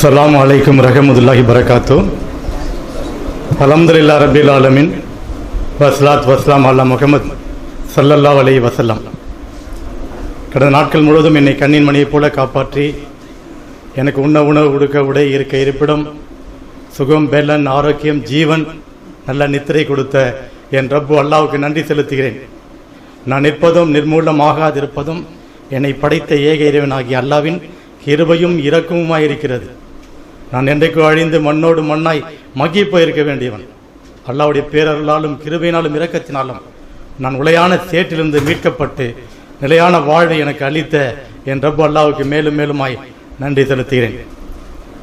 அஸ்லாம் அலைக்கும் ரஹமதுல்லாஹி பரகாத்து அலமதுல்லா ரபில் ஆலமின் வஸ்லாத் வஸ்லாம் அல்லா முகமது சல்லல்லா அலை வசல்லாம் கடந்த நாட்கள் முழுவதும் என்னை கண்ணின் மணியைப் போல காப்பாற்றி எனக்கு உண்ண உணவு உடுக்க உடை இருக்க இருப்பிடம் சுகம் பெலன் ஆரோக்கியம் ஜீவன் நல்ல நித்திரை கொடுத்த என் ரப்பு அல்லாவுக்கு நன்றி செலுத்துகிறேன். நான் நிற்பதும் நிர்மூலமாகாதிருப்பதும் என்னை படைத்த ஏக இறைவனாகிய அல்லாவின் கிருபையும் இரக்கமுமாய் இருக்கிறது நான் என்றைக்கு அழிந்து மண்ணோடு மண்ணாய் மகி போயிருக்க வேண்டியவன். அல்லாவுடைய பேரருளாலும் கிருபையினாலும் இரக்கத்தினாலும் நான் உலையான சேற்றிலிருந்து மீட்கப்பட்டு நிலையான வாழ்வை எனக்கு அளித்த என் ரப்பு அல்லாவுக்கு மேலும் மேலுமாய் நன்றி செலுத்துகிறேன்.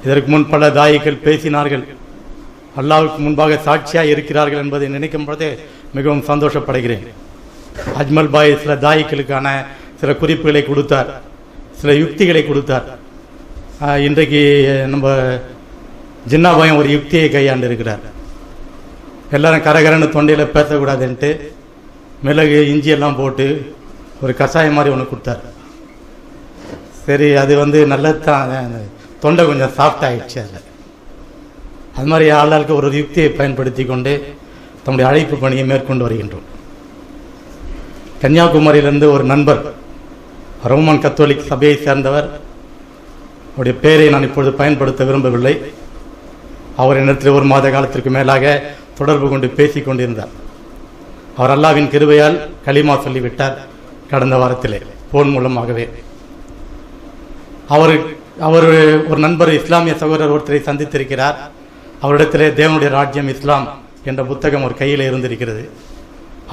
இதற்கு முன் பல தாயிகள் பேசினார்கள். அல்லாவுக்கு முன்பாக சாட்சியாக இருக்கிறார்கள் என்பதை நினைக்கும் பொழுதே மிகவும் சந்தோஷப்படுகிறேன். அஜ்மல் பாய் சில தாயிகளுக்கான சில குறிப்புகளை கொடுத்தார். சில யுக்திகளை கொடுத்தார். இன்றைக்கு நம்ம ஜின்னாபாயம் ஒரு யுக்தியை கையாண்டு இருக்கிறார் எல்லாரும் கரகரன்னு தொண்டையில் பேசக்கூடாதுன்ட்டு மிளகு இஞ்சி எல்லாம் போட்டு ஒரு கஷாயம் மாதிரி ஒன்று கொடுத்தார். சரி அது வந்து நல்லது தான் தொண்டை கொஞ்சம் சாஃப்ட் ஆயிடுச்சு அதில். அது மாதிரி ஆளாளுக்கு ஒரு யுக்தியை பயன்படுத்தி கொண்டு தம்முடைய அழைப்பு பணியை மேற்கொண்டு வருகின்றோம். கன்னியாகுமரியிலிருந்து ஒரு நண்பர் ரோமன் கத்தோலிக் சபையை சேர்ந்தவர் அவருடைய பெயரை நான் இப்பொழுது பயன்படுத்த விரும்பவில்லை. அவர் என்னிடத்தில் ஒரு மாத காலத்திற்கு மேலாக தொடர்பு கொண்டு பேசி கொண்டிருந்தார். அவர் அல்லாவின் கிருபையால் களிமா சொல்லிவிட்டார் கடந்த வாரத்திலே போன் மூலமாகவே. அவர் அவர் ஒரு நண்பர் இஸ்லாமிய சகோதரர் ஒருத்தரை சந்தித்திருக்கிறார். அவரிடத்திலே தேவனுடைய ராஜ்யம் இஸ்லாம் என்ற புத்தகம் ஒரு கையில் இருந்திருக்கிறது.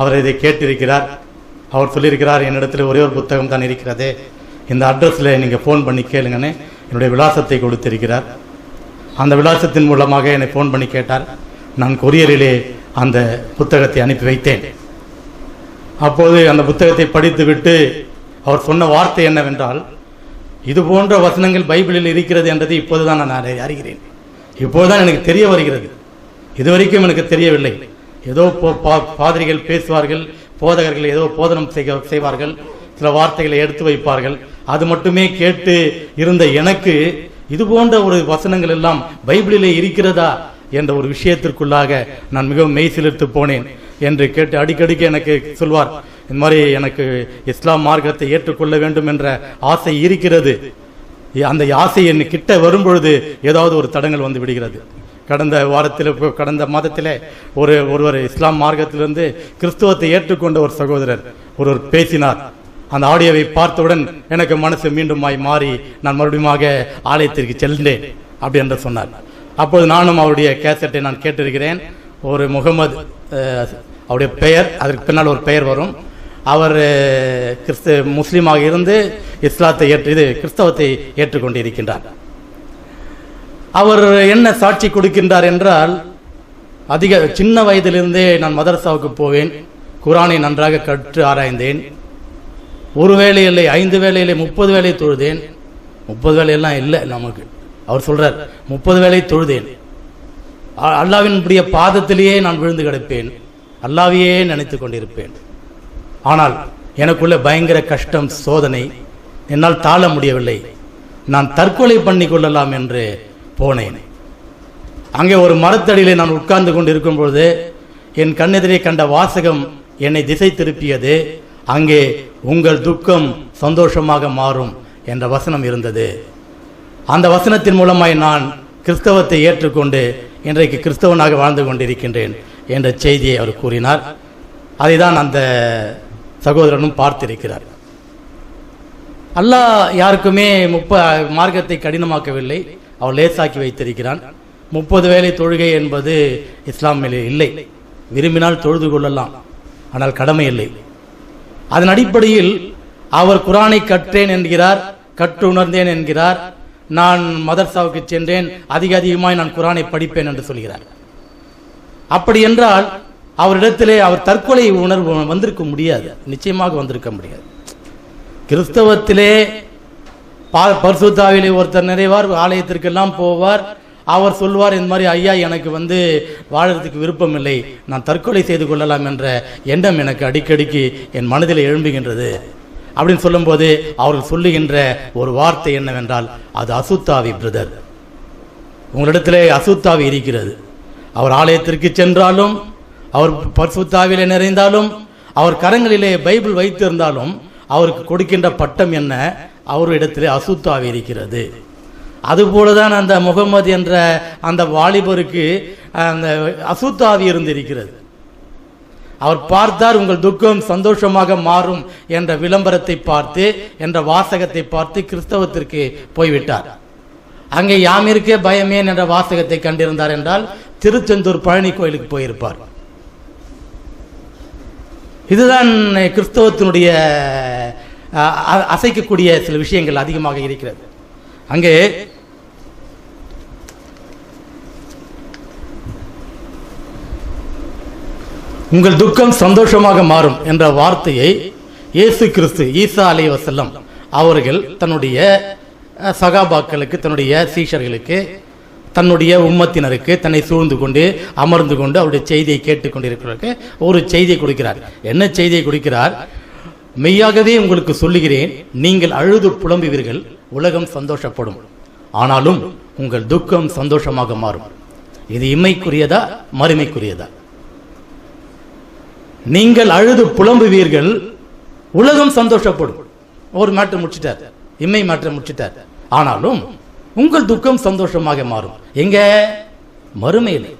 அவர் இதை கேட்டிருக்கிறார். அவர் சொல்லியிருக்கிறார் என்னிடத்தில் ஒரே ஒரு புத்தகம் தான் இருக்கிறதே. இந்த அட்ரஸில் நீங்கள் ஃபோன் பண்ணி கேளுங்கன்னு என்னுடைய விலாசத்தை கொடுத்திருக்கிறார். அந்த விலாசத்தின் மூலமாக என்னை ஃபோன் பண்ணி கேட்டார். நான் கொரியரிலே அந்த புத்தகத்தை அனுப்பி வைத்தேன். அப்போது அந்த புத்தகத்தை படித்துவிட்டு அவர் சொன்ன வார்த்தை என்னவென்றால் இது போன்ற வசனங்கள் பைபிளில் இருக்கிறது என்றதை இப்போதுதான் நான் அறிகிறேன். இப்போதுதான் எனக்கு தெரிய வருகிறது. இதுவரைக்கும் எனக்கு தெரியவில்லை. ஏதோ பாதிரிகள் பேசுவார்கள் போதகர்கள் ஏதோ போதனம் செய்வார்கள் சில வார்த்தைகளை எடுத்து வைப்பார்கள். அது மட்டுமே கேட்டு இருந்த எனக்கு இது போன்ற ஒரு வசனங்கள் எல்லாம் பைபிளிலே இருக்கிறதா என்ற ஒரு விஷயத்திற்குள்ளாக நான் மிகவும் மெய்சிலிர்த்து போனேன் என்று கேட்டு அடிக்கடிக்கு எனக்கு சொல்வார் இந்த மாதிரி எனக்கு இஸ்லாம் மார்க்கத்தை ஏற்றுக்கொள்ள வேண்டும் என்ற ஆசை இருக்கிறது. அந்த ஆசை என் கிட்ட வரும்பொழுது ஏதாவது ஒரு தடங்கள் வந்து விடுகிறது. கடந்த வாரத்தில் கடந்த மாதத்தில் ஒரு ஒருவர் இஸ்லாம் மார்க்கத்திலிருந்து கிறிஸ்துவத்தை ஏற்றுக்கொண்ட ஒரு சகோதரர் ஒருவர் பேசினார். அந்த ஆடியோவை பார்த்தவுடன் எனக்கு மனசு மீண்டுமாய் மாறி நான் மறுபடியுமாக ஆலயத்திற்கு செல்கிறேன் அப்படி என்று சொன்னார். அப்போது நானும் அவருடைய கேசட்டை நான் கேட்டிருக்கிறேன். ஒரு முகமது அவருடைய பெயர் அதற்கு பின்னால் ஒரு பெயர் வரும். அவர் கிறிஸ்து முஸ்லீமாக இருந்து இஸ்லாத்தை ஏற்று இது கிறிஸ்தவத்தை ஏற்றுக்கொண்டு இருக்கின்றார் அவர் என்ன சாட்சி கொடுக்கின்றார் என்றால் அதிக சின்ன வயதிலிருந்தே நான் மதரசாவுக்கு போவேன். குரானை நன்றாக கற்று ஆராய்ந்தேன். ஒரு வேளை இல்லை ஐந்து வேளை முப்பது வேலை தொழுதேன். முப்பது வேலையெல்லாம் இல்லை நமக்கு. அவர் சொல்றார் முப்பது வேலை தொழுதேன். அல்லாவினுடைய பாதத்திலேயே நான் விழுந்து கிடப்பேன். அல்லாவையே நினைத்து கொண்டிருப்பேன். ஆனால் எனக்குள்ள பயங்கர கஷ்டம் சோதனை. என்னால் தாழ முடியவில்லை. நான் தற்கொலை பண்ணி கொள்ளலாம் என்று போனேன். அங்கே ஒரு மரத்தடியில் நான் உட்கார்ந்து கொண்டிருக்கும் பொழுது என் கண்ணெதிரே கண்ட வாசகம் என்னை திசை திருப்பியது. அங்கே உங்கள் துக்கம் சந்தோஷமாக மாறும் என்ற வசனம் இருந்தது. அந்த வசனத்தின் மூலமாய் நான் கிறிஸ்தவத்தை ஏற்றுக்கொண்டு இன்றைக்கு கிறிஸ்தவனாக வாழ்ந்து கொண்டிருக்கின்றேன் என்ற செய்தியை அவர் கூறினார். அதை தான் அந்த சகோதரனும் பார்த்திருக்கிறார். அல்லாஹ் யாருக்குமே முப்ப மார்க்கத்தை கடினமாக்கவில்லை. அவர் லேசாக்கி வைத்திருக்கிறான். முப்பது வேளை தொழுகை என்பது இஸ்லாமில் இல்லை. விரும்பினால் தொழுது கொள்ளலாம். ஆனால் கடமை இல்லை. அதன் அடிப்படையில் அவர் குரானை கற்றேன் என்கிறார் கற்று உணர்ந்தேன் என்கிறார். நான் மதர்சாவுக்கு சென்றேன் அதிக அதிகமாய் நான் குரானை படிப்பேன் என்று சொல்கிறார். அப்படி என்றால் அவரிடத்திலே அவர் தற்கொலை உணர்வு வந்திருக்க முடியாது. நிச்சயமாக வந்திருக்க முடியாது. கிறிஸ்தவத்திலே பா பரிசுத்தாவிலே ஒருத்தர் நிறைவார் ஆலயத்திற்கெல்லாம் போவார் அவர் சொல்வார் இந்த மாதிரி ஐயா எனக்கு வந்து வாழறதுக்கு விருப்பம் இல்லை நான் தற்கொலை செய்து கொள்ளலாம் என்ற எண்ணம் எனக்கு அடிக்கடிக்கு என் மனதில் எழும்புகின்றது. அப்படின்னு சொல்லும்போது அவர்கள் சொல்லுகின்ற ஒரு வார்த்தை என்னவென்றால் அது அசுத்தாவி பிரதர். உங்களிடத்திலே அசுத்தாவி இருக்கிறது. அவர் ஆலயத்திற்கு சென்றாலும் அவர் பர்சுத்தாவில் நிறைந்தாலும் அவர் கரங்களிலே பைபிள் வைத்திருந்தாலும் அவருக்கு கொடுக்கின்ற பட்டம் என்ன? அவரிடத்திலே அசுத்தாவி இருக்கிறது. அதுபோலதான் அந்த முகமது என்ற அந்த வாலிபருக்கு அந்த அசுத்தாவி இருந்திருக்கிறது. அவர் பார்த்தார் உங்கள் துக்கம் சந்தோஷமாக மாறும் என்ற விளம்பரத்தை பார்த்து என்ற வாசகத்தை பார்த்து கிறிஸ்தவத்திற்கு போய்விட்டார். அங்கே யாமிருக்கே பயமேன் என்ற வாசகத்தை கண்டிருந்தார் என்றால் திருச்செந்தூர் பழனி கோயிலுக்கு போயிருப்பார். இதுதான் கிறிஸ்தவத்தினுடைய அசைக்கக்கூடிய சில விஷயங்கள் அதிகமாக இருக்கிறது. அங்கே உங்கள் துக்கம் சந்தோஷமாக மாறும் என்ற வார்த்தையை இயேசு கிறிஸ்து ஈசா அலி வசல்லம் அவர்கள் தன்னுடைய சகாபாக்களுக்கு தன்னுடைய சீஷர்களுக்கு தன்னுடைய உம்மத்தினருக்கு தன்னை சூழ்ந்து கொண்டு அமர்ந்து கொண்டு அவருடைய செய்தியை கேட்டுக்கொண்டிருக்கிறவருக்கு ஒரு செய்தியை கொடுக்கிறார். என்ன செய்தியை கொடுக்கிறார்? மெய்யாகவே உங்களுக்கு சொல்லுகிறேன் நீங்கள் அழுது புலம்புவீர்கள் உலகம் சந்தோஷப்படும். ஆனாலும் உங்கள் துக்கம் சந்தோஷமாக மாறும். இது இம்மைக்குரியதா? மறுமைக்குரியதா? நீங்கள் அழுது புலம்புவீர்கள் உலகம் சந்தோஷப்படும். ஒரு மேட்டர் முடிச்சிட்டார். இம்மை மேட்டர் முடிச்சிட்டார். ஆனாலும் உங்கள் துக்கம் சந்தோஷமாக மாறும். எங்க? மறுமையில்.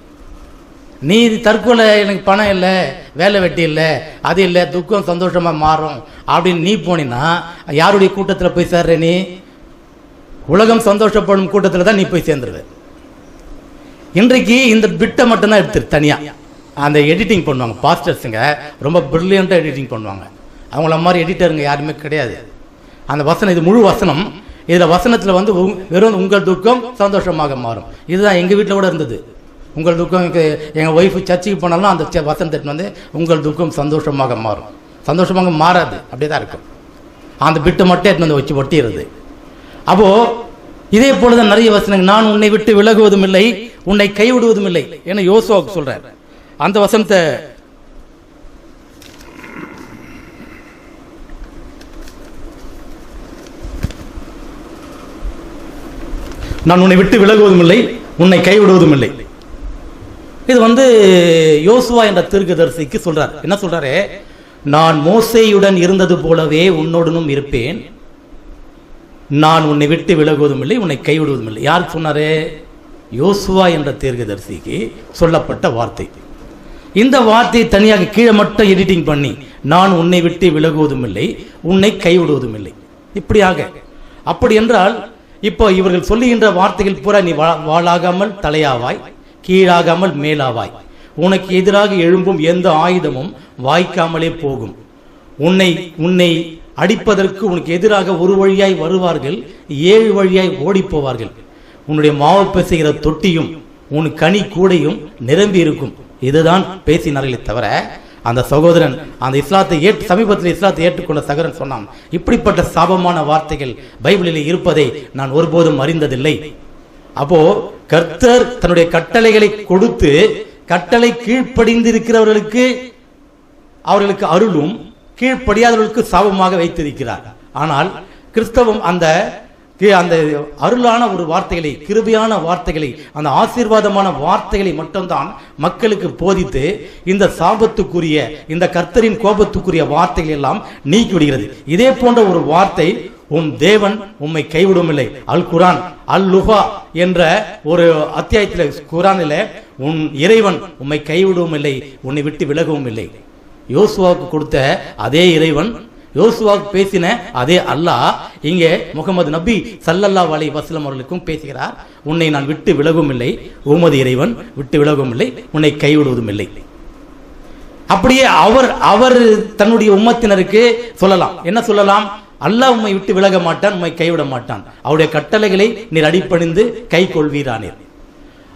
நீ தற்கொலை எனக்கு பணம் இல்லை வேலை வெட்டி இல்லை அது இல்லை துக்கம் சந்தோஷமா மாறும். அப்படின்னு நீ போனீன்னா யாருடைய கூட்டத்தில் போய் சேர்ற நீ? உலகம் சந்தோஷப்படும் கூட்டத்தில் தான் நீ போய் சேர்ந்துருவ. இன்றைக்கு இந்த பிட்டை மட்டும்தான் எடுத்துரு தனியா. அந்த எடிட்டிங் பண்ணுவாங்க. பாஸ்டர்ஸுங்க ரொம்ப ப்ரில்லியண்ட்டாக எடிட்டிங் பண்ணுவாங்க. அவங்கள மாதிரி எடிட்டருங்க யாருமே கிடையாது. அந்த வசனம் இது முழு வசனம். இதில் வசனத்தில் வந்து உங்- வெறும் உங்கள் துக்கம் சந்தோஷமாக மாறும். இதுதான் எங்கள் வீட்டில் கூட இருந்தது. உங்கள் துக்கம் எங்கள் ஒய்ஃபு சர்ச்சுக்கு போனாலும் அந்த ச- வசனத்தை வந்து உங்கள் துக்கம் சந்தோஷமாக மாறும். சந்தோஷமாக மாறாது. அப்படியே தான் இருக்கும். அந்த பிட்டை மட்டும் எடுத்துன்னு வந்து வச்சு ஒட்டிடுறது. அப்போது இதே போலதான் நிறைய வசனங்கள். நான் உன்னை விட்டு விலகுவதும் இல்லை உன்னை கைவிடுவதும் இல்லை. என யோசுவாவுக்கு சொல்றார். அந்த வசனத்தை நான் உன்னை விட்டு விலகுவதும் இல்லை உன்னை கைவிடுவதும் இல்லை. இது வந்து யோசுவா என்ற தீர்க்கதரிசிக்கு சொல்றார். என்ன சொல்றாரு? நான் மோசேயுடன் இருந்தது போலவே உன்னோடனும் இருப்பேன். நான் உன்னை விட்டு விலகுவதும் இல்லை உன்னை கைவிடுவதும் இல்லை. யார் சொன்னாரே? யோசுவா என்ற தீர்க்கதரிசிக்கு சொல்லப்பட்ட வார்த்தை. இந்த வார்த்தையை தனியாக கீழே மட்டும் எடிட்டிங் பண்ணி நான் உன்னை விட்டு விலகுவதும் இல்லை உன்னை கைவிடுவதும் இல்லை இப்படியாக. அப்படி என்றால் இப்போ இவர்கள் சொல்லுகின்ற வார்த்தைகள் பூரா நீ வா- வாளாகாமல் தலையாவாய் கீழாகாமல் மேலாவாய். உனக்கு எதிராக எழும்பும் எந்த ஆயுதமும் வாய்க்காமலே போகும். உன்னை உன்னை அடிப்பதற்கு உனக்கு எதிராக ஒரு வழியாய் வருவார்கள் ஏழு வழியாய் ஓடிப்போவார்கள். உன்னுடைய மாவு பிசைகிற தொட்டியும் உன் கனி கூடையும் நிரம்பி இருக்கும் இதுதான் பேசினார்களே தவிர அந்த சகோதரன் அந்த இஸ்லாத்தை ஏற்று சமீபத்தில் இஸ்லாத்தை ஏற்றுக்கொண்ட சகோதரன் சொன்னான் இப்படிப்பட்ட சாபமான வார்த்தைகள் பைபிளில் இருப்பதை நான் ஒருபோதும் அறிந்ததில்லை. அப்போ கர்த்தர் தன்னுடைய கட்டளைகளை கொடுத்து கட்டளை கீழ்ப்படிந்து இருக்கிறவர்களுக்கு அவர்களுக்கு அருளும் கீழ்ப்படியாதவர்களுக்கு சாபமாக வைத்திருக்கிறார். ஆனால் கிறிஸ்தவம் அந்த அந்த அருளான ஒரு வார்த்தைகளை கிருபியான வார்த்தைகளை அந்த ஆசீர்வாதமான வார்த்தைகளை மட்டும்தான் மக்களுக்கு போதித்து இந்த சாபத்துக்குரிய இந்த கர்த்தரின் கோபத்துக்குரிய வார்த்தைகள் எல்லாம் நீக்கிவிடுகிறது. இதே போன்ற ஒரு வார்த்தை உன் தேவன் உம்மை கைவிடும் இல்லை அல் குரான் அல் லுஹா என்ற ஒரு அத்தியாயத்தில் குரானில் உன் இறைவன் உம்மை கைவிடவும் இல்லை உன்னை விட்டு விலகவும் இல்லை யோசுவாவுக்கு கொடுத்த அதே இறைவன் யோசுவாவுக்கு பேசின அதே அல்லாஹ் இங்கே முகமது நபி சல்லல்லா அலைஹி வசலம் அவர்களுக்கும் பேசுகிறார். உன்னை நான் விட்டு விலகும் இல்லை. உமது இறைவன் விட்டு விலகும் இல்லை. உன்னை கைவிடுவதும் இல்லை. அப்படியே அவர் அவர் தன்னுடைய உம்மத்தினருக்கு சொல்லலாம். என்ன சொல்லலாம்? அல்லாஹ் உம்மை விட்டு விலக மாட்டான் உண்மை கைவிட மாட்டான். அவருடைய கட்டளைகளை நீர் அடிப்பணிந்து கை கொள்வீரானீர்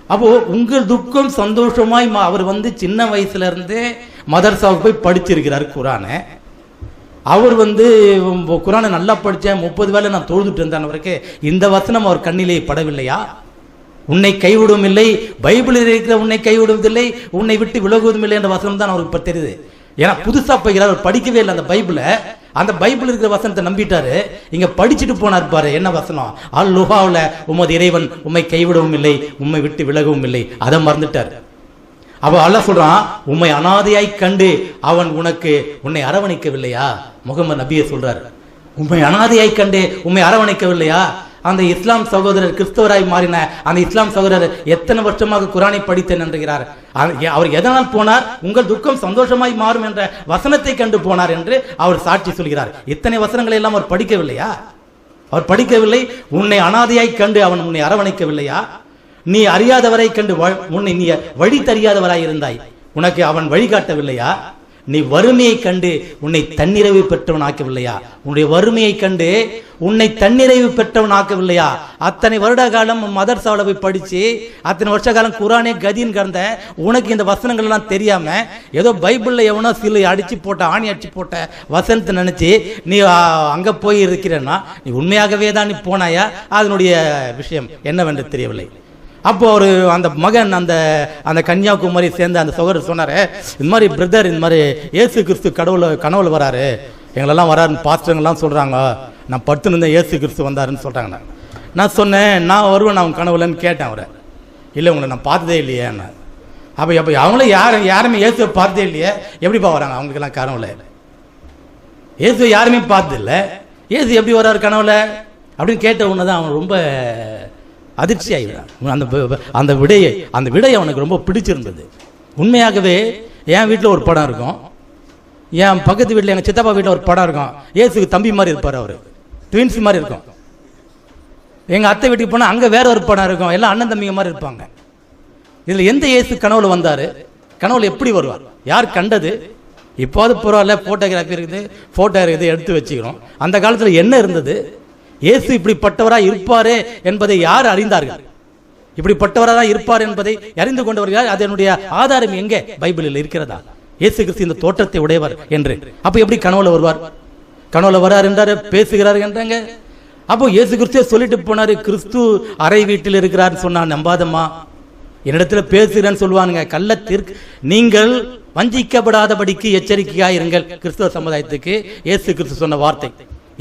அப்போ உங்கள் துக்கம் சந்தோஷமாய் மா- அவர் வந்து சின்ன வயசுல இருந்தே மதர்சாவுக்கு போய் படிச்சிருக்கிறார் குரானை. அவர் வந்து குரானை நல்லா படித்தேன் முப்பது வேளை நான் தொழுதுட்டு இருந்தேன் அவருக்கு. இந்த வசனம் அவர் கண்ணிலே படவில்லையா? உன்னை கைவிடும் இல்லை பைபிளில் இருக்கிற உன்னை கைவிடுவதில்லை உன்னை விட்டு விலகுவதும் இல்லை என்ற வசனம் தான் அவருக்கு இப்போ தெரியுது. ஏன்னா புதுசாக போய்கிறார் அவர் படிக்கவே இல்லை அந்த பைபிளை. அந்த பைபிள் இருக்கிற வசனத்தை நம்பிட்டாரு. இங்க படிச்சுட்டு போனார் பாரு என்ன வசனம்? அல் லுஹாவில் உமது இறைவன் உம்மை கைவிடவும் இல்லை உம்மை விட்டு விலகவும் இல்லை. அதை மறந்துட்டார். அவ அல்ல சொல்றான் உம்மை அனாதையாய் கண்டு அவன் உனக்கு உன்னை அரவணைக்கவில்லையா? முகமது நபியை சொல்றாரு. உம்மை அனாதையாய் கண்டு உம்மை அரவணைக்கவில்லையா? அந்த இஸ்லாம் சகோதரர் கிறிஸ்தவராய் மாறின அந்த இஸ்லாம் சகோதரர் எத்தனை வருஷமாக குரானை படித்தேன் என்கிறார். அவர் அவர் எதனால் போனார்? உங்கள் துக்கம் சந்தோஷமாய் மாறும் என்ற வசனத்தை கண்டு போனார் என்று அவர் சாட்சி சொல்கிறார். இத்தனை வசனங்களை எல்லாம் அவர் படிக்கவில்லையா? அவர் படிக்கவில்லை. உன்னை அனாதையாய் கண்டு அவன் உன்னை அரவணைக்கவில்லையா? நீ அறியாதவரை கண்டு வ- உன்னை நீ வழி தெரியாதவராய் இருந்தாய். உனக்கு அவன் வழிகாட்டவில்லையா நீ வறுமையை கண்டு உன்னை தன்னிறைவு பெற்றவன் ஆக்கவில்லையா உன்னுடைய வறுமையை கண்டு உன்னை தன்னிறைவு பெற்றவன் ஆக்கவில்லையா அத்தனை வருட காலம் மதர்சாவில் போய் படிச்சு அத்தனை வருஷ காலம் குரானே கதின்னு கிடந்த உனக்கு இந்த வசனங்கள் எல்லாம் தெரியாம ஏதோ பைபிள்ல எவனோ சிலு அடிச்சு போட்ட ஆணி அடிச்சு போட்ட வசனத்தை நினைச்சு நீ அங்க போய் இருக்கிறன்னா நீ உண்மையாகவே தான் நீ போனாயா? அதனுடைய விஷயம் என்னவென்று தெரியவில்லை. அப்போ அவர் அந்த மகன் அந்த அந்த கன்னியாகுமரி சேர்ந்த அந்த சகோதரர் சொன்னாரு இந்த மாதிரி பிரதர் இந்த மாதிரி இயேசு கிறிஸ்து கடவுள கனவுல வராரு. எங்களெல்லாம் வராருன்னு பாஸ்டருங்கெல்லாம் சொல்றாங்க நான் படுத்துன்னு இருந்தேன் ஏசு கிறிஸ்து வந்தாருன்னு சொல்றாங்க நான் சொன்னேன் நான் வருவேன் நான் கனவுலன்னு கேட்டேன் அவரை. இல்லை உங்களை நான் பார்த்ததே இல்லையே அப்போ அப்போ அவங்களும் யாரும் யாருமே இயேசுவை பார்த்ததே இல்லையே. எப்படிப்பா வராங்க? அவங்களுக்கெல்லாம் கனவுல இயேசு யாருமே பார்த்ததில்ல. இயேசு எப்படி வர்றாரு கனவுல? அப்படின்னு கேட்ட உடனே தான் அவன் ரொம்ப அதிர்ச்சி ஆகிவிடான் அந்த அந்த விடையை அந்த விடை அவனுக்கு ரொம்ப பிடிச்சிருந்தது. உண்மையாகவே என் வீட்டில் ஒரு படம் இருக்கும். என் பக்கத்து வீட்டில் எங்கள் சித்தப்பா வீட்டில் ஒரு படம் இருக்கும். ஏசுக்கு தம்பி மாதிரி இருப்பார் அவர். ட்வின்ஸ் மாதிரி இருக்கும். எங்கள் அத்தை வீட்டுக்கு போனால் அங்கே வேற ஒரு படம் இருக்கும். எல்லாம் அண்ணன் தம்பிங்க மாதிரி இருப்பாங்க. இதில் எந்த இயேசு கனவுல வந்தார்? கனவுல எப்படி வருவார்? யார் கண்டது? இப்போது பரவாயில்ல ஃபோட்டோகிராஃபி இருக்குது ஃபோட்டோ இருக்குது எடுத்து வச்சுக்கிறோம். அந்த காலத்தில் என்ன இருந்தது? இயேசு இப்படிப்பட்டவராக இருப்பாரே என்பதை யார் அறிந்தார்கள்? இப்படிப்பட்டவராக இருப்பார் என்பதை அறிந்து கொண்டவர்கள் அதனுடைய ஆதாரம் எங்கே? பைபிளில் இருக்கிறதா? இயேசு கிறிஸ்து இந்த தோற்றத்தை உடையவர் என்று. அப்ப எப்படி கனவுல வருவார்? கனவுல வரார் என்றாரு பேசுகிறார் என்றாங்க. அப்போ இயேசு கிறிஸ்துவே சொல்லிட்டு போனாரு கிறிஸ்து அறை வீட்டில் இருக்கிறார் சொன்னா நம்பாதம்மா. என்னிடத்துல பேசுகிறேன்னு சொல்லுவானுங்க. கள்ளத்திற்கு நீங்கள் வஞ்சிக்கப்படாதபடிக்கு எச்சரிக்கையாக இருங்கள் கிறிஸ்துவ சமுதாயத்துக்கு இயேசு கிறிஸ்து சொன்ன வார்த்தை.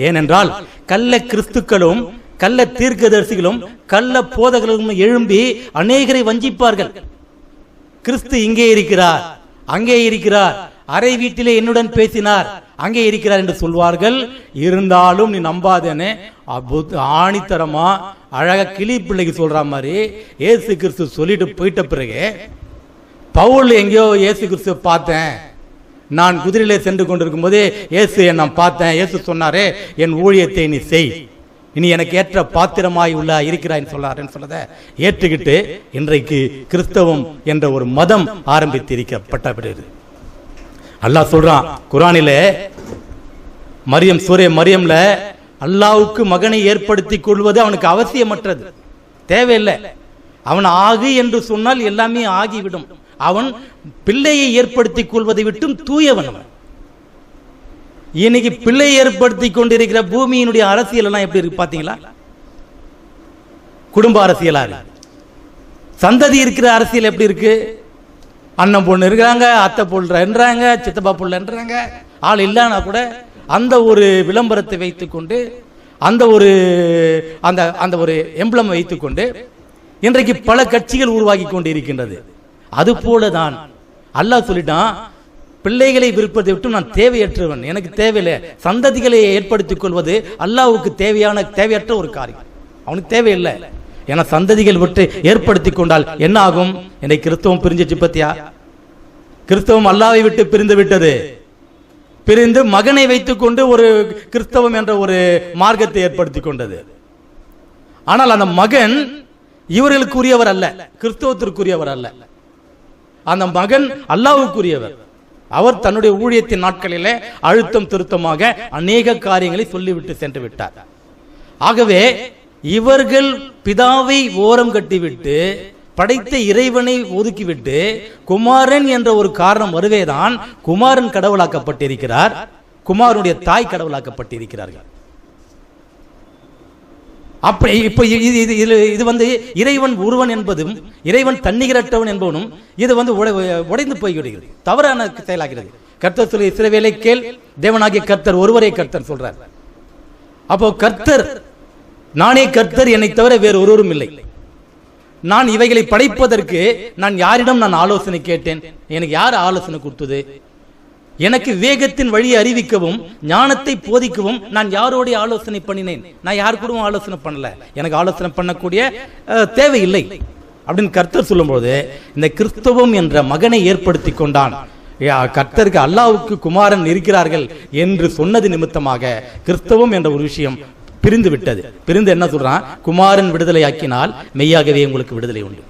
ஏனென்றால் கள்ள கிறிஸ்துக்களும் கள்ள தீர்க்கதரிசிகளும் கள்ள போதகர்களும் எழும்பி அநேகரை வஞ்சிப்பார்கள். கிறிஸ்து இங்கே இருக்கிறார் அங்கே இருக்கிறார் அறை வீட்டிலே என்னுடன் பேசினார் அங்கே இருக்கிறார் என்று சொல்வார்கள். இருந்தாலும் நீ நம்பாதேன்னு அபுத் ஆணித்தரமா அழகா கிளி பிள்ளைக்கு சொல்ற மாதிரி இயேசு கிறிஸ்து சொல்லிட்டு போயிட்ட பிறகு பவுல் எங்கேயோ ஏசு கிறிஸ்துவ பார்த்தேன். நான் குதிரையிலே சென்று கொண்டிருக்கும் போதே இயேசு நான் பார்த்தேன். இயேசு சொன்னாரே என் ஊழியத்தை நீ செய். இனி எனக்கு ஏற்ற பாத்திரமாய் உள்ள இருக்கிறாய்ன்னு சொல்லாருன்னு சொன்னதை ஏற்றுக்கிட்டு இன்றைக்கு கிறிஸ்தவம் என்ற ஒரு மதம் ஆரம்பித்திருக்கப்பட்டது அல்லாஹ் சொல்றான் குரானிலே மரியம் சூரிய மரியம்ல அல்லாவுக்கு மகனை ஏற்படுத்திக் கொள்வது அவனுக்கு அவசியமற்றது. தேவையில்லை. அவன் ஆகு என்று சொன்னால் எல்லாமே ஆகிவிடும். அவன் பிள்ளையை ஏற்படுத்திக் கொள்வதை விட்டும் தூயவன் அவன். இன்னைக்கு பிள்ளை ஏற்படுத்தி கொண்டிருக்கிற பூமியினுடைய அரசியல் எல்லாம் எப்படி இருக்கு பாத்தீங்களா? குடும்ப அரசியலா இருக்கு. சந்ததி இருக்கிற அரசியல் எப்படி இருக்கு? அண்ணன் பொண்ணு இருக்கிறாங்க அத்தை புள்ளன்றாங்க சித்தப்பா புள்ளன்றாங்க ஆள் இல்லைன்னா கூட அந்த ஒரு விளம்பரத்தை வைத்துக்கொண்டு அந்த ஒரு அந்த அந்த ஒரு எம்பளம் வைத்துக்கொண்டு இன்றைக்கு பல கட்சிகள் உருவாகி கொண்டு இருக்கின்றது அது போல தான் அல்லாஹ் சொல்லிட்டான் பிள்ளைகளை விருப்பத்தை விட்டு நான் தேவையற்றவன். எனக்கு தேவையில்லை. சந்ததிகளை ஏற்படுத்திக் கொள்வது அல்லாவுக்கு தேவையான தேவையற்ற ஒரு காரியம். அவனுக்கு தேவையில்லை. ஏன்னா சந்ததிகள் விட்டு ஏற்படுத்தி கொண்டால் என்ன ஆகும்? என்னை கிறிஸ்தவம் பிரிஞ்சிச்சு பத்தியா? கிறிஸ்தவம் அல்லாவை விட்டு பிரிந்து விட்டது. பிரிந்து மகனை வைத்துக்கொண்டு ஒரு கிறிஸ்தவம் என்ற ஒரு மார்க்கத்தை ஏற்படுத்தி கொண்டது. ஆனால் அந்த மகன் இவர்களுக்குரியவர் அல்ல கிறிஸ்தவத்திற்குரியவர் அல்ல. அந்த மகன் அல்லாவுக்குரியவர் அவர் தன்னுடைய ஊழியத்தின் நாட்களிலே அழுத்தம் திருத்தமாக அநேக காரியங்களை சொல்லிவிட்டு சென்று விட்டார். ஆகவே இவர்கள் பிதாவை ஓரம் கட்டிவிட்டு படைத்த இறைவனை ஒதுக்கிவிட்டு குமாரன் என்ற ஒரு காரணம் வருவேதான் குமாரன் கடவுளாக்கப்பட்டிருக்கிறார் குமாரனுடைய தாய் கடவுளாக்கப்பட்டிருக்கிறார்கள். அப்படி இப்போ இது இது இது இது வந்து இறைவன் ஒருவன் என்பதும் இறைவன் தன்னிகரற்றவன் என்பவனும் இது வந்து உடை- உடைந்து போய்விடுகிறது தவறான செயலாகிறது. கர்த்தர் சொல்லி இஸ்ரவேலை கேள் தேவனாகிய கர்த்தர் ஒருவரே கர்த்தர் சொல்றார். அப்போ கர்த்தர் நானே கர்த்தர் என்னை தவிர வேறு ஒருவரும் இல்லை. நான் இவைகளை படைப்பதற்கு நான் யாரிடம் நான் ஆலோசனை கேட்டேன்? எனக்கு யார் ஆலோசனை கொடுத்தது? எனக்கு வேகத்தின் வழியை அறிவிக்கவும் ஞானத்தை போதிக்கவும் நான் யாரோடைய ஆலோசனை பண்ணினேன்? நான் யார் கூடவும் ஆலோசனை பண்ணல. எனக்கு ஆலோசனை பண்ணக்கூடிய தேவையில்லை. அப்படின்னு கர்த்தர் சொல்லும்போது இந்த கிறிஸ்தவம் என்ற மகனை ஏற்படுத்தி கொண்டான். கர்த்தருக்கு அல்லாவுக்கு குமாரன் இருக்கிறார்கள் என்று சொன்னது நிமித்தமாக கிறிஸ்தவம் என்ற ஒரு விஷயம் பிரிந்து விட்டது. பிரிந்து என்ன சொல்றான்? குமாரன் விடுதலை ஆக்கினால் மெய்யாகவே உங்களுக்கு விடுதலை உண்டு.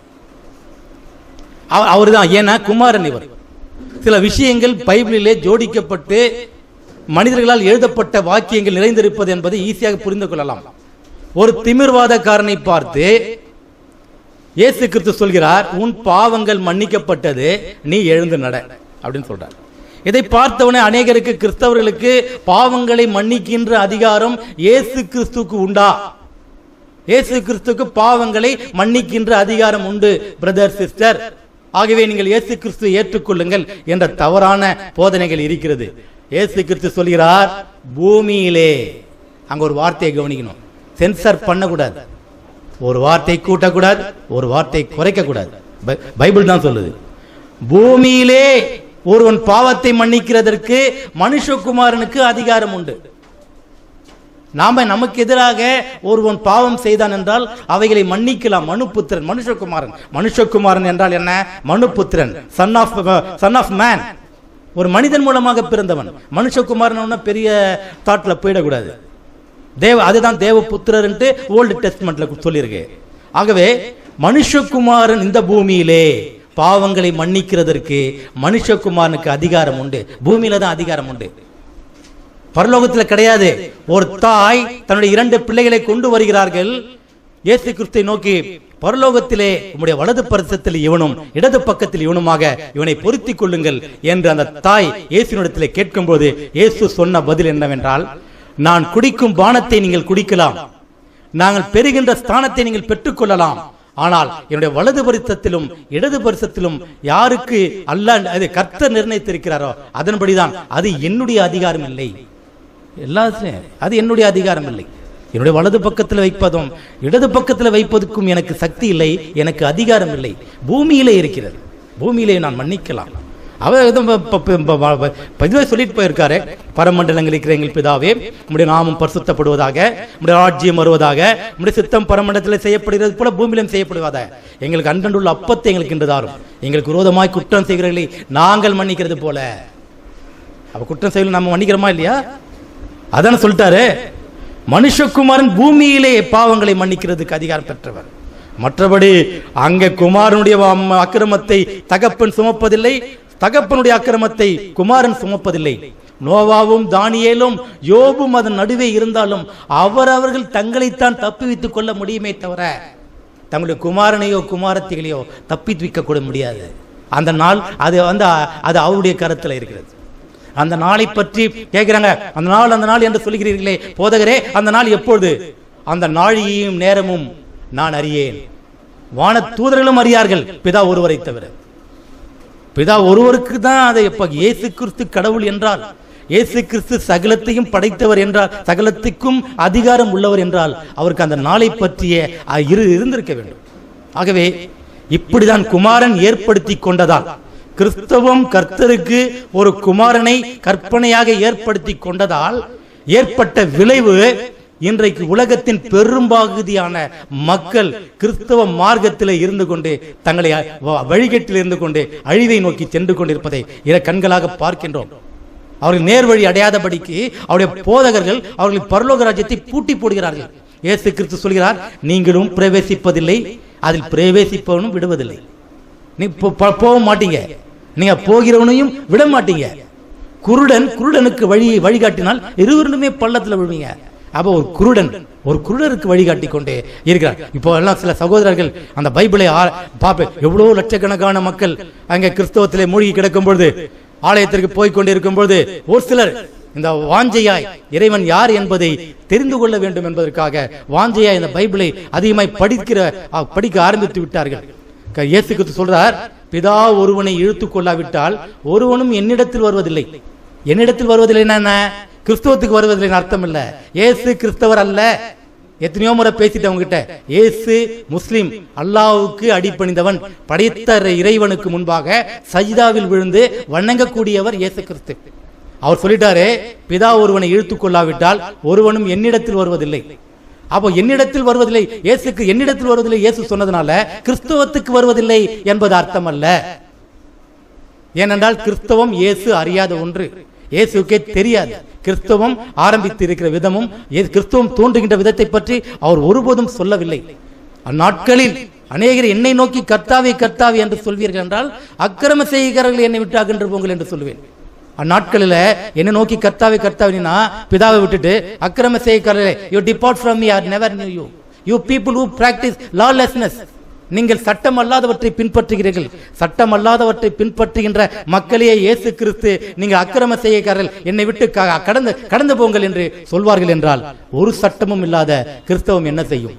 அவர் தான் ஏன்னா குமாரன் இவர். சில விஷயங்கள் பைபிளிலே ஜோடிக்கப்பட்டு மனிதர்களால் எழுதப்பட்ட வாக்கியங்கள் நிறைந்திருப்பது என்பதை ஈஸியாக புரிந்து கொள்ளலாம். ஒரு திமிர்வாதக்காரனை பார்த்து இயேசு கிறிஸ்து சொல்கிறார் உன் பாவங்கள் மன்னிக்கப்பட்டது நீ எழுந்து நட அப்படின்னு சொல்றார். இதை பார்த்தவனே அநேகருக்கு கிறிஸ்தவர்களுக்கு பாவங்களை மன்னிக்கின்ற அதிகாரம் இயேசு கிறிஸ்துக்கு உண்டா? இயேசு கிறிஸ்துக்கு பாவங்களை மன்னிக்கின்ற அதிகாரம் உண்டு பிரதர் சிஸ்டர். ஆகவே நீங்கள் இயேசு கிறிஸ்து ஏற்றுக்கொள்ளுங்கள் என்ற தவறான போதனைகள் இருக்கிறது. இயேசு கிறிஸ்து சொல்கிறார் பூமியிலே அங்க ஒரு வார்த்தையை கவனிக்கணும். சென்சர் பண்ணக்கூடாது. ஒரு வார்த்தை கூட்டக்கூடாது ஒரு வார்த்தை குறைக்க கூடாது பை- பைபிள் தான் சொல்லுது. பூமியிலே ஒருவன் பாவத்தை மன்னிக்கிறதற்கு மனுஷகுமாரனுக்கு அதிகாரம் உண்டு. நாம நமக்கு எதிராக ஒருவன் பாவம் செய்தான் என்றால் அவைகளை மன்னிக்கலாம். மனுபுத்திரன் மனுஷகுமாரன். மனுஷகுமாரன் என்றால் என்ன? மனுபுத்திரன். Son of son of man ஒரு மனிதன் மூலமாக பிறந்தவன். மனுஷகுமாரன் ஒன்றும் பெரிய தாட்ல போயிடக்கூடாது. தேவ அதுதான் தேவபுத்திரர்ன்ட்டு ஓல்டு டெஸ்ட்மெண்ட்ல சொல்லியிருக்கு. ஆகவே மனுஷகுமாரன் இந்த பூமியிலே பாவங்களை மன்னிக்கிறதற்கு மனுஷகுமாரனுக்கு அதிகாரம் உண்டு. பூமியில தான் அதிகாரம் உண்டு. பரலோகத்துல கிடையாது. ஒரு தாய் தன்னுடைய இரண்டு பிள்ளைகளை கொண்டு வருகிறார்கள். இயேசு கிறிஸ்தை நோக்கி பரலோகத்திலே உம்முடைய வலது பரிசத்தில் இவனும் இடது பக்கத்தில் இவனுமாக இவனை பொருத்திக் கொள்ளுங்கள் என்று அந்த தாய் இயேசுனிடத்தில் கேட்கும்போது இயேசு சொன்ன பதில் என்னவென்றால் நான் குடிக்கும் பானத்தை நீங்கள் குடிக்கலாம். நாங்கள் பெறுகின்ற ஸ்தானத்தை நீங்கள் பெற்றுக்கொள்ளலாம் ஆனால் என்னுடைய வலது பரிசத்திலும் இடது பரிசத்திலும் யாருக்கு அல்ல அது கர்த்தர் நிர்ணயித்திருக்கிறாரோ அதன்படிதான். அது என்னுடைய அதிகாரம் இல்லை. எல்லாத்துலயும். அது என்னுடைய அதிகாரம் இல்லை. என்னுடைய வலது பக்கத்தில் வைப்பதும் இடது பக்கத்தில் வைப்பதற்கும் எனக்கு சக்தி இல்லை எனக்கு அதிகாரம் இல்லை. பூமியிலே இருக்கிறது. பூமியிலே நான் மன்னிக்கலாம். அவர் எதுவும் பதிவாக சொல்லிட்டு போயிருக்காரு. பரமண்டலங்கள் இருக்கிற எங்கள் பிதாவே உம்முடைய நாமம் பரிசுத்தப்படுவதாக உம்முடைய ராஜ்யம் வருவதாக உம்முடைய சித்தம் பரமண்டலத்தில் செய்யப்படுகிறது போல பூமியிலும் செய்யப்படுவதாக. எங்களுக்கு அன்றண்டுள்ள அப்பத்தை எங்களுக்கு இன்று தாரும். எங்களுக்கு விரோதமாய் குற்றம் செய்கிறவர்களை நாங்கள் மன்னிக்கிறது போல. அப்ப குற்றம் செய்யல நம்ம மன்னிக்கிறோமா இல்லையா? அதான சொல்லிட்டாரு? மனுஷகுமாரன் பூமியிலே பாவங்களை மன்னிக்கிறதுக்கு அதிகாரம் பெற்றவர். மற்றபடி அங்கே குமாரனுடைய அக்கிரமத்தை தகப்பன் சுமப்பதில்லை தகப்பனுடைய அக்கிரமத்தை குமாரன் சுமப்பதில்லை. நோவாவும் தானியேலும் யோபும் அதன் நடுவே இருந்தாலும் அவரவர்கள் தங்களைத்தான் தப்புவித்துக் கொள்ள முடியுமே தவிர தங்களுடைய குமாரனையோ குமாரத்திகளையோ தப்பித்து வைக்க கூட முடியாது. அந்த நாள் அது வந்து அது அவருடைய கருத்தில் இருக்கிறது. அந்த நாளை பற்றி கேட்கிறாங்க அந்த நாள் அந்த நாள் என்று சொல்கிறீர்களே போதகரே அந்த நாள் எப்பொழுது? அந்த நாழியையும் நேரமும் நான் அறியேன். வான தூதர்களும் அறியார்கள். பிதா ஒருவரை தவிர. பிதா ஒருவருக்கு தான் அதை எப்ப இயேசு கிறிஸ்து கடவுள் என்றால் இயேசு கிறிஸ்து சகலத்தையும் படைத்தவர் என்றால் சகலத்துக்கும் அதிகாரம் உள்ளவர் என்றால் அவருக்கு அந்த நாளை பற்றிய இரு இருந்திருக்க வேண்டும். ஆகவே இப்படிதான் குமாரன் ஏற்படுத்தி கொண்டதால் கிறிஸ்தவம் கர்த்தருக்கு ஒரு குமாரனை கற்பனையாக ஏற்படுத்தி கொண்டதால் ஏற்பட்ட விளைவு இன்றைக்கு உலகத்தின் பெரும்பகுதியான மக்கள் கிறிஸ்தவ மார்க்கத்தில் இருந்து கொண்டு தங்களை வழிகட்டில் இருந்து கொண்டு அழிவை நோக்கி சென்று கொண்டிருப்பதை இதை கண்களாக பார்க்கின்றோம். அவர்கள் நேர்வழி அடையாதபடிக்கு அவருடைய போதகர்கள் அவர்கள் பரலோக ராஜ்யத்தை பூட்டி போடுகிறார்கள். இயேசு கிறிஸ்து சொல்கிறார் நீங்களும் பிரவேசிப்பதில்லை அதில் பிரவேசிப்பவனும் விடுவதில்லை. நீ போ- போக மாட்டீங்க. நீங்க போகிறவனையும் விட மாட்டீங்க. குருடன் குருடனுக்கு வழி வழிகாட்டினால் இருவருமே பள்ளத்துல விழுவீங்க. அப்போ ஒரு குருடன் ஒரு குருடருக்கு வழிகாட்டி கொண்டே இருக்கிறார். இப்போ எல்லாம் சில சகோதரர்கள் அந்த பைபிளை ஆ- பாப்பேன் எவ்வளவு லட்சக்கணக்கான மக்கள் அங்கே கிறிஸ்தவத்திலே மூழ்கி கிடக்கும் பொழுது ஆலயத்திற்கு போய் கொண்டிருக்கும் பொழுது ஒரு சிலர் இந்த வாஞ்சையாய் இறைவன் யார் என்பதை தெரிந்து கொள்ள வேண்டும் என்பதற்காக வாஞ்சையாய் இந்த பைபிளை அதிகமாய் படிக்கிற படிக்க ஆரம்பித்து விட்டார்கள். இயேசுக்கு இயேசு சொல்றார் பிதா ஒருவனை இழுத்து கொள்ளாவிட்டால் ஒருவனும் என்னிடத்தில் வருவதில்லை. என்னிடத்தில் வருவதில்லை என்ன? கிறிஸ்தவத்துக்கு வருவதில்லை அர்த்தம் இல்ல ஏசு கிறிஸ்தவர் அல்ல. எத்தனையோ முறை பேசிட்டேன் உங்ககிட்ட. ஏசு முஸ்லிம் அல்லாவுக்கு அடிபணிந்தவன் படைத்த இறைவனுக்கு முன்பாக சஜிதாவில் விழுந்து வணங்கக்கூடியவர் இயேசு கிறிஸ்து. அவர் சொல்லிட்டாரு பிதா ஒருவனை இழுத்து கொள்ளாவிட்டால் ஒருவனும் என்னிடத்தில் வருவதில்லை. அப்போ என்னிடத்தில் வருவதில்லை இயேசுக்கு என்னிடத்தில் வருவதில்லை இயேசு சொன்னதுனால கிறிஸ்தவத்துக்கு வருவதில்லை என்பது அர்த்தம் அல்ல ஏனென்றால் கிறிஸ்தவம் இயேசு அறியாத ஒன்று. இயேசுக்கே தெரியாது. கிறிஸ்தவம் ஆரம்பித்து இருக்கிற விதமும் கிறிஸ்தவம் தோன்றுகின்ற விதத்தை பற்றி அவர் ஒருபோதும் சொல்லவில்லை. அந்நாட்களில் அநேகர் என்னை நோக்கி கர்த்தாவே கர்த்தாவே என்று சொல்வீர்கள் என்றால் அக்கிரம செய்கிறவர்கள் என்னை விட்டு அகன்று போங்கள் என்று சொல்வேன். அந்நாட்களில் என்ன நோக்கி கர்த்தாவை கர்த்தாவினா பிதாவை விட்டுட்டு அக்கிரம செய்கிறவர்களே you depart from you are never knew you you people who practice lawlessness நீங்கள் சட்டம் அல்லாதவற்றை பின்பற்றுகிறீர்கள். சட்டம் அல்லாதவற்றை பின்பற்றுகின்ற மக்களையே இயேசு கிறிஸ்து நீங்கள் அக்கிரம செய்யக்காரர்கள் என்னை விட்டு கடந்து கடந்து போங்கள் என்று சொல்வார்கள் என்றால் ஒரு சட்டமும் இல்லாத கிறிஸ்தவம் என்ன செய்யும்?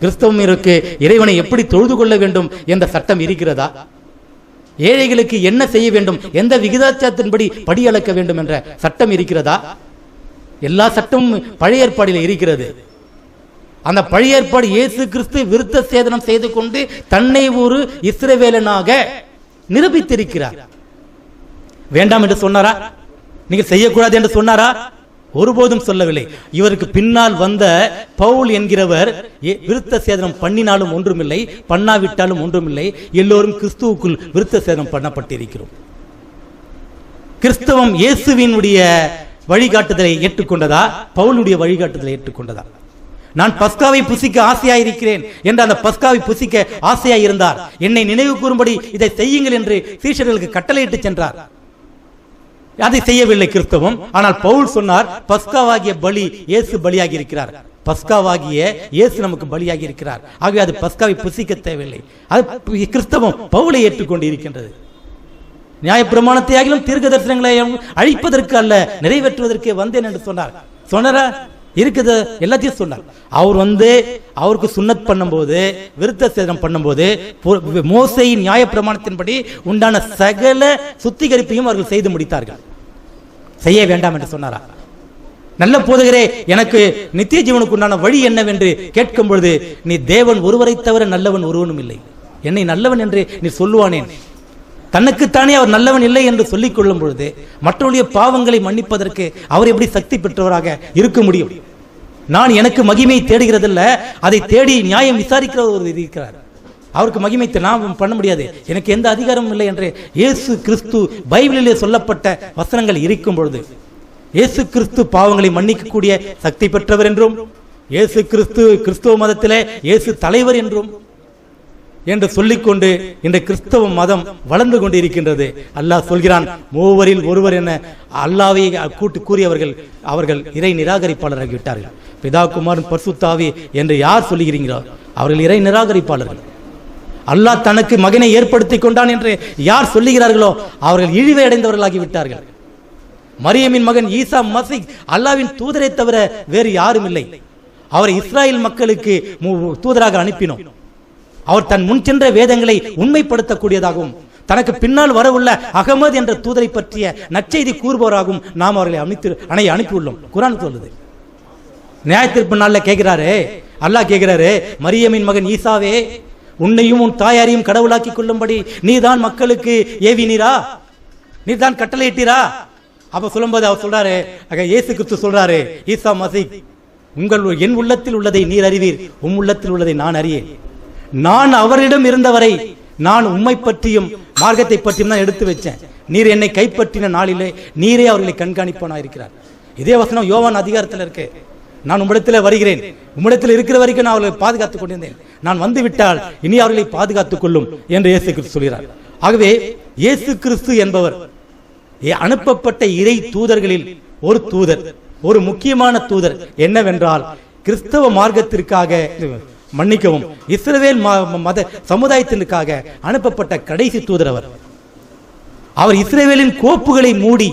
கிறிஸ்தவம் இருக்கு இறைவனை எப்படி தொழுது கொள்ள வேண்டும் என்ற சட்டம் இருக்கிறதா? ஏழைகளுக்கு என்ன செய்ய வேண்டும்? எந்த விகிதாச்சாரத்தின்படி படி அளக்க வேண்டும் என்ற சட்டம் இருக்கிறதா? எல்லா சட்டமும் பழைய ஏற்பாடில் இருக்கிறது. அந்த பழைய ஏற்பாடு இயேசு கிறிஸ்து விருத்த சேதனம் செய்து கொண்டு தன்னை ஒரு இஸ்ரவேலனாக நிரூபித்திருக்கிறார். வேண்டாம் என்று சொன்னாரா? நீங்க செய்யக்கூடாது என்று சொன்னாரா? ஒருபோதும் சொல்லவில்லை. இவருக்கு பின்னால் வந்த பவுல் என்கிறவர் விருத்த சேதனம் பண்ணினாலும் ஒன்றுமில்லை பண்ணாவிட்டாலும் ஒன்றுமில்லை. எல்லோரும் கிறிஸ்துவுக்குள் விருத்த சேதனம் பண்ணப்பட்டிருக்கிறோம். கிறிஸ்தவம் இயேசுவினுடைய வழிகாட்டுதலை ஏற்றுக்கொண்டதா? பவுலுடைய வழிகாட்டுதலை ஏற்றுக்கொண்டதா? நான் பஸ்காவை புசிக்க ஆசையாயிருக்கிறேன் என்று அந்த பஸ்காவை புசிக்க ஆசையாய் இருந்தார் என்னை நினைவு கூறும்படி இதை செய்யுங்கள் என்று சீஷர்களுக்கு கட்டளையிட்டு சென்றார். அதை செய்யவில்லை கிறிஸ்தவம். ஆனால் பவுல் சொன்னார் பஸ்காவாகிய பலி இயேசு பலியாகி இருக்கிறார் பஸ்காவாகிய இயேசு நமக்கு பலியாகி இருக்கிறார் ஆகவே அது பஸ்காவை புசிக்க தேவையில்லை. அது கிறிஸ்தவம் பவுலை ஏற்றுக்கொண்டு இருக்கின்றது நியாயப்பிரமாணத்தை ஆகிலும் தீர்க்க தரிசனங்களை அழிப்பதற்கு அல்ல நிறைவேற்றுவதற்கே வந்தேன் என்று சொன்னார். சொன்னரா? இருக்குது எல்லாத்தையும் சொன்னார். அவர் வந்து அவருக்கு சுண்ணத் பண்ணும்போது விருத்த சேதனம் பண்ணும்போது பொ- மோசையின் நியாயப்பிரமாணத்தின்படி உண்டான சகல சுத்திகரிப்பையும் அவர்கள் செய்து முடித்தார்கள். செய்ய வேண்டாம் என்று சொன்னாரா? நல்ல போதகரே எனக்கு நித்திய ஜீவனுக்கு உண்டான வழி என்னவென்று கேட்கும் பொழுது நீ தேவன் ஒருவரை தவிர நல்லவன் ஒருவனும் இல்லை. என்னை நல்லவன் என்று நீ சொல்லுவானேன் தனக்குத்தானே அவர் நல்லவன் இல்லை என்று சொல்லிக் கொள்ளும் பொழுது மற்றவருடைய பாவங்களை மன்னிப்பதற்கு அவர் எப்படி சக்தி பெற்றவராக இருக்க முடியும்? நான் எனக்கு மகிமை தேடுகிறதில்ல அதை தேடி நியாயம் விசாரிக்கிற ஒரு இருக்கிறார். அவருக்கு மகிமை நான் பண்ண முடியாது. எனக்கு எந்த அதிகாரமும் இல்லை என்று இயேசு கிறிஸ்து பைபிளிலே சொல்லப்பட்ட வசனங்கள் இருக்கும் பொழுது இயேசு கிறிஸ்து பாவங்களை மன்னிக்கக்கூடிய சக்தி பெற்றவர் என்றும் இயேசு கிறிஸ்து கிறிஸ்துவ மதத்திலே இயேசு தலைவர் என்றும் என்று சொல்லிக்கொண்டு இந்த கிறிஸ்தவ மதம் வளர்ந்து கொண்டு இருக்கின்றது அல்லாஹ் சொல்கிறான் மூவரில் ஒருவர் என அல்லாவை கூட்டு கூறியவர்கள் அவர்கள் இறை நிராகரிப்பாளராகி விட்டார்கள் பிதா குமாரன் பர்சுத்தாவி என்று யார் சொல்லுகிறீங்களோ அவர்கள் இறை நிராகரிப்பாளர்கள். அல்லாஹ் தனக்கு மகனை ஏற்படுத்திக் கொண்டான் என்று யார் சொல்லுகிறார்களோ அவர்கள் இழிவை அடைந்தவர்களாகி விட்டார்கள் மரியமின் மகன் ஈசா மசிக் அல்லாவின் தூதரை தவிர வேறு யாரும் இல்லை. அவரை இஸ்ராயல் மக்களுக்கு மு- தூதராக அனுப்பினோம். அவர் தன் முன் சென்ற வேதங்களை உண்மைப்படுத்தக்கூடியதாகவும் தனக்கு பின்னால் வரவுள்ள அகமது என்ற தூதரை பற்றிய நற்செய்தி கூறுபவராகவும் நாம் அவர்களை அமைத்து அணை அனுப்பியுள்ளோம். குரான் சொல்லுது. நியாயத்திற்பு நாளில் கேட்கிறாரு அல்லாஹ் கேட்கிறாரு மரியமின் மகன் ஈசாவே உன்னையும் உன் தாயாரையும் கடவுளாக்கி கொள்ளும்படி நீதான் மக்களுக்கு ஏவினீரா நீதான் கட்டளையிட்டீரா? அப்ப சொல்லும்போது அவர் சொல்றாரு அக இயேசு கிறிஸ்து சொல்றாரு ஈசா மசீக் உங்கள் என் உள்ளத்தில் உள்ளதை நீர் அறிவீர் உம் உள்ளத்தில் உள்ளதை நான் அறியேன். நான் அவரிடம் இருந்தவரை நான் உம்மை பற்றியும் மார்க்கத்தை பற்றியும் தான் எடுத்து வச்சேன். நீர் என்னை கைப்பற்றின நாளிலே நீரே அவர்களை கண்காணிப்பானா இருக்கிறார் இதே வசனம் யோவான் அதிகாரத்தில் இருக்கு. நான் உம்மிடத்தில் வருகிறேன். உம்மிடத்தில் இருக்கிற வரைக்கும் நான் அவர்களை பாதுகாத்துக் கொண்டிருந்தேன். நான் வந்து விட்டால் இனி அவர்களை பாதுகாத்துக் கொள்ளும் என்று இயேசு கிறிஸ்து சொல்கிறார். ஆகவே இயேசு கிறிஸ்து என்பவர் அனுப்பப்பட்ட இறை தூதர்களில் ஒரு தூதர் ஒரு முக்கியமான தூதர் என்னவென்றால் கிறிஸ்தவ மார்க்கத்திற்காக மன்னிக்கவும் இஸ்ரவேல் மத சமுதாயத்திற்காக அனுப்பப்பட்ட கடைசி தூதர் அவர். அவர் இஸ்ரேவேலின் கோப்புகளை மூடி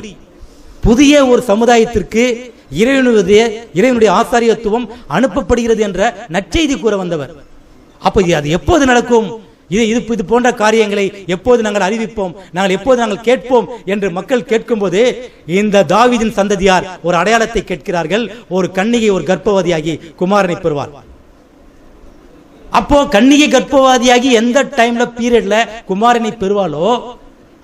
புதிய ஒரு சமுதாயத்திற்கு இறைவனுடைய இறைவனுடைய ஆசாரியத்துவம் அனுப்பப்படுகிறது என்ற நற்செய்தி கூற வந்தவர். அப்ப இது அது எப்போது நடக்கும்? இது இது இது போன்ற காரியங்களை எப்போது நாங்கள் அறிவிப்போம்? நாங்கள் எப்போது நாங்கள் கேட்போம்? என்று மக்கள் கேட்கும்போது இந்த தாவிதின் சந்ததியார் ஒரு அடையாளத்தை கேட்கிறார்கள். ஒரு கண்ணிகை ஒரு கர்ப்பவதியாகி குமாரனை பெறுவார். அப்போ கண்ணிகை கர்ப்பவாதியாகி எந்த டைம்ல பீரியட்ல குமாரனை பெறுவாளோ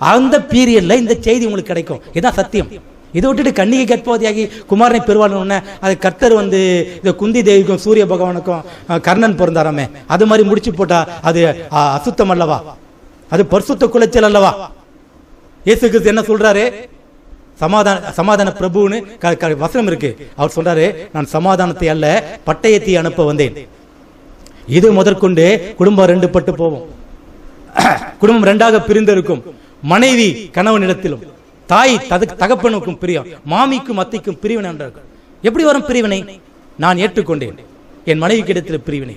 அந்த பீரியட்ல இந்த செய்தி உங்களுக்கு கிடைக்கும். இதுதான் சத்தியம். இதை விட்டுட்டு கன்னிகை கற்பவதியாகி குமாரனை பெறுவாள்னு அது கர்த்தர் வந்து இந்த குந்தி தேவிக்கும் சூரிய பகவானுக்கும் கர்ணன் பிறந்தாராமே அது மாதிரி முடிச்சு போட்டா அது அசுத்தம் அல்லவா? அது பரிசுத்த குலைச்சல் அல்லவா? இயேசு கிறிஸ்து என்ன சொல்றாரு? சமாதான சமாதான பிரபுன்னு க- க- வசனம் இருக்கு. அவர் சொல்றாரு நான் சமாதானத்தை அல்ல பட்டயத்தை அனுப்ப வந்தேன். இது முதற்கொண்டு குடும்பம் ரெண்டு பட்டு போகும். குடும்பம் ரெண்டாக பிரிந்து இருக்கும் மனைவி கணவனிடத்திலும். தாய் தது- தகப்பனுக்கும் பிரியம் மாமிக்கும் அத்தைக்கும் பிரிவினை என்று எப்படி வரும் பிரிவினை? நான் ஏற்றுக்கொண்டேன். என் மனைவி கிடத்தில் பிரிவினை.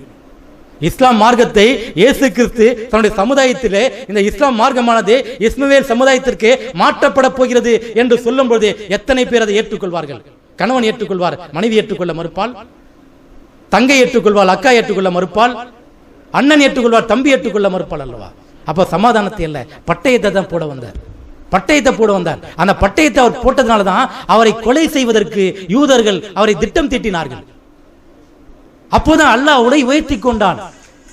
இஸ்லாம் மார்க்கத்தை இயேசு கிறிஸ்து தன்னுடைய சமுதாயத்திலே இந்த இஸ்லாம் மார்க்கமானது இஸ்மவேல் சமுதாயத்திற்கு மாற்றப்பட போகிறது என்று சொல்லும் பொழுது எத்தனை பேர் அதை ஏற்றுக்கொள்வார்கள்? கணவன் ஏற்றுக்கொள்வார் மனைவி ஏற்றுக்கொள்ள மறுப்பால் தங்கை ஏற்றுக்கொள்வாள் அக்கா ஏற்றுக்கொள்ள மறுப்பால் அண்ணன் ஏற்றுக்கொள்வார் தம்பி ஏற்றுக்கொள்ள மறுப்பாள் அல்லவா? அப்ப சமாதானத்தை அல்ல பட்டயத்தை தான் போட வந்தார். பட்டயத்தை போட வந்தார். அந்த பட்டயத்தை அவர் போட்டதுனால தான் அவரை கொலை செய்வதற்கு யூதர்கள் அவரை திட்டம் தீட்டினார்கள். அப்போதான் அல்லாஹ் உடை உயர்த்தி கொண்டான்.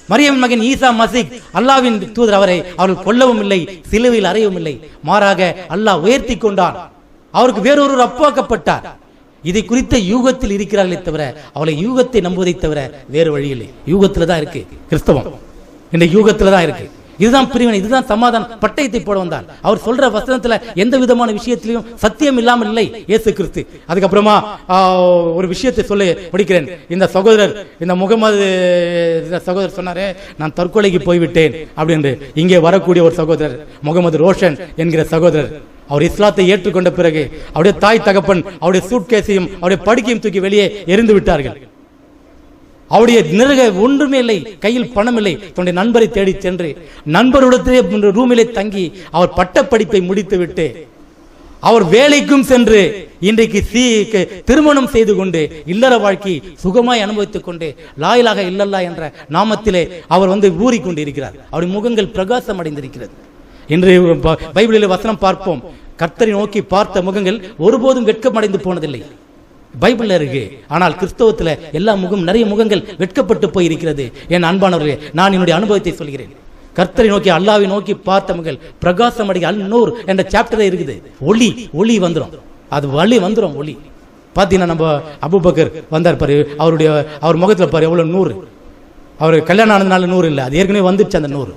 மரியமின் மகன் ஈசா மசிக் அல்லாவின் தூதர் அவரை அவர்கள் கொல்லவும் இல்லை சிலுவையில் அறையவும் இல்லை. மாறாக அல்லாஹ் உயர்த்தி கொண்டான். அவருக்கு வேறொரு அப்பாக்கப்பட்டார் இதை குறித்த யூகத்தில் இருக்கிறார்களே தவிர அவளை யூகத்தை நம்புவதை தவிர வேறு வழி இல்லை தான் இருக்கு. கிறிஸ்தவம். இந்த யூகத்தில் தான் இருக்கு. இதுதான் பிரிவினை இதுதான் சமாதானம். பட்டயத்தை போட வந்தார். அவர் சொல்ற வசனத்துல எந்த விதமான விஷயத்திலையும் சத்தியம் இல்லாமல் இல்லை. இயேசு கிறிஸ்து. அதுக்கப்புறமா ஒரு விஷயத்தை சொல்ல முடிக்கிறேன் இந்த சகோதரர் இந்த முகமது இந்த சகோதரர் சொன்னாரே நான் தற்கொலைக்கு போய்விட்டேன் அப்படின்னு இங்கே வரக்கூடிய ஒரு சகோதரர் முகமது ரோஷன் என்கிற சகோதரர். அவர் இஸ்லாத்தை ஏற்றுக்கொண்ட பிறகு அவருடைய தாய் தகப்பன் அவருடைய சூட்கேஸையும் அவருடைய படுக்கையும் தூக்கி வெளியே எரிந்து விட்டார்கள். அவருடைய நிறக ஒன்றுமே இல்லை. கையில் பணம் இல்லை. தன்னுடைய நண்பரை தேடி சென்று நண்பருடத்திலே ரூமிலே தங்கி அவர் பட்டப்படிப்பை முடித்துவிட்டு அவர் வேலைக்கும் சென்று இன்றைக்கு சீ திருமணம் செய்து கொண்டு இல்லற வாழ்க்கை சுகமாய் அனுபவித்துக் கொண்டு லாயிலாக இல்லல்லா என்ற நாமத்திலே அவர் வந்து ஊறிக்கொண்டு இருக்கிறார் அவருடைய முகங்கள் பிரகாசம் அடைந்திருக்கிறது. இன்று பைபிளில் வசனம் பார்ப்போம். கர்த்தரை நோக்கி பார்த்த முகங்கள் ஒருபோதும் வெட்கமடைந்து போனதில்லை. பைபிள்ல இருக்கு ஆனால் கிறிஸ்தவத்தில் எல்லா முகம் நிறைய முகங்கள் வெட்கப்பட்டு போய் இருக்கிறது என் அன்பானவர்களே நான் என்னுடைய அனுபவத்தை சொல்கிறேன். கர்த்தரை நோக்கி அல்லாவை நோக்கி பார்த்த முகல் பிரகாசம் அடி அல் என்ற சாப்டரே இருக்குது. ஒளி ஒளி வந்துடும் அது வழி வந்துடும் ஒளி. பார்த்தீங்கன்னா நம்ம அபுபக்கர் வந்தார் பாரு அவருடைய அவர் முகத்தில் பாரு எவ்வளோ நூறு. அவர் கல்யாணம் ஆனதுனால நூறு இல்லை அது ஏற்கனவே வந்துடுச்சு அந்த நூறு.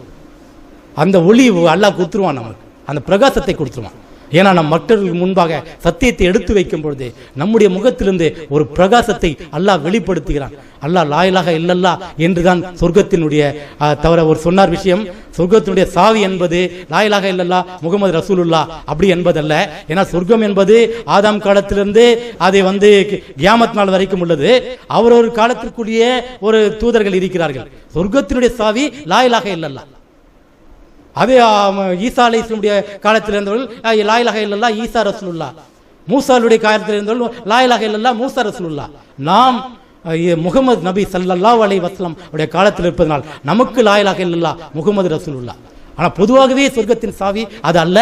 அந்த ஒளி அல்லாஹ் கொடுத்துருவான் நமக்கு. அந்த பிரகாசத்தை கொடுத்துருவான். ஏன்னா நம் மற்றவர்களுக்கு முன்பாக சத்தியத்தை எடுத்து வைக்கும் பொழுது நம்முடைய முகத்திலிருந்து ஒரு பிரகாசத்தை அல்லாஹ் வெளிப்படுத்துகிறான். அல்லாஹ் லாயலாக இல்லல்லா என்றுதான் சொர்க்கத்தினுடைய தவிர ஒரு சொன்னார் விஷயம். சொர்க்கத்தினுடைய சாவி என்பது லாயலாக இல்லல்லா முகமது ரசூலுல்லா அப்படி என்பதல்ல. ஏன்னா சொர்க்கம் என்பது ஆதாம் காலத்திலிருந்து அதை வந்து கியாமத் நாள் வரைக்கும் உள்ளது. அவர் ஒரு காலத்திற்குரிய ஒரு தூதர்கள் இருக்கிறார்கள். சொர்க்கத்தினுடைய சாவி லாயலாக இல்லல்லா அதே ஈசா அலை காலத்தில் இருந்தவர்கள் அஹ், இல்லல்லா ஈசா ரசூலுல்லா மூசாலுடைய காலத்தில் இருந்தவர்கள் லாயிலாக இல்லல்லா மூசா ரசூலுல்லா நாம் முகமது நபி சல்லல்லா அலை வஸ்லம் உடைய காலத்தில் இருப்பதனால் நமக்கு லாயிலாக இல்லல்லா முகமது ரசூலுல்லா ஆனால் பொதுவாகவே சொர்க்கத்தின் சாவி அது அல்ல.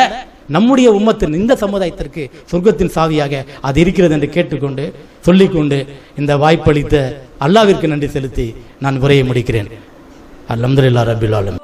நம்முடைய உம்மத்தின் இந்த சமுதாயத்திற்கு சொர்க்கத்தின் சாவியாக அது இருக்கிறது என்று கேட்டுக்கொண்டு சொல்லிக்கொண்டு இந்த வாய்ப்பளித்த அல்லாவிற்கு நன்றி செலுத்தி நான் உரையை முடிக்கிறேன். அல்ஹம்துலில்லாஹ் ரபில் ஆலமீன்.